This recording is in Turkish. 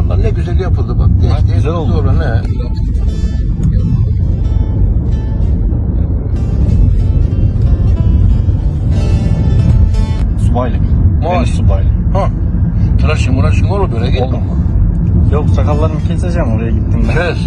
yollar ne güzel yapıldı bak. Geç ha, güzel oldu. Sonra ne? Subaylık. Maaş. subaylık. Ha. Tıraşın mıraşın var mı böyle? Oldu mu? Yok sakallarımı keseceğim oraya gittim ben. Kes.